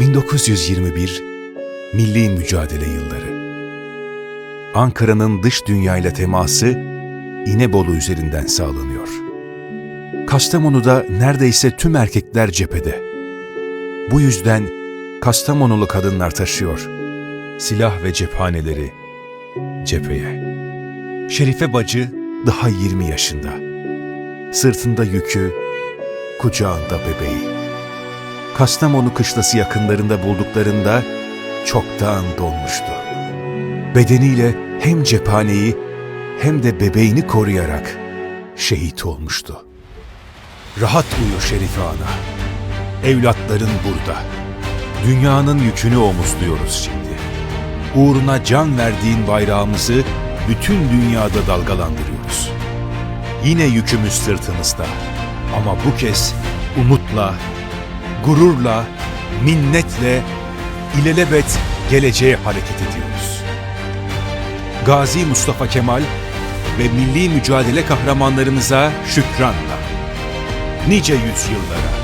1921 Milli Mücadele Yılları Ankara'nın dış dünyayla teması İnebolu üzerinden sağlanıyor. Kastamonu'da neredeyse tüm erkekler cephede. Bu yüzden Kastamonulu kadınlar taşıyor silah ve cephaneleri cepheye. Şerife bacı daha 20 yaşında. Sırtında yükü, kucağında bebeği. Kastamonu kışlası yakınlarında bulduklarında çoktan donmuştu. Bedeniyle hem cephaneyi hem de bebeğini koruyarak şehit olmuştu. Rahat uyu Şerife Ana. Evlatların burada. Dünyanın yükünü omuzluyoruz şimdi. Uğruna can verdiğin bayrağımızı bütün dünyada dalgalandırıyoruz. Yine yükümüz sırtımızda. Ama bu kez umutla, gururla, minnetle, ilelebet geleceğe hareket ediyoruz. Gazi Mustafa Kemal ve milli mücadele kahramanlarımıza şükranla. Nice yüzyıllara.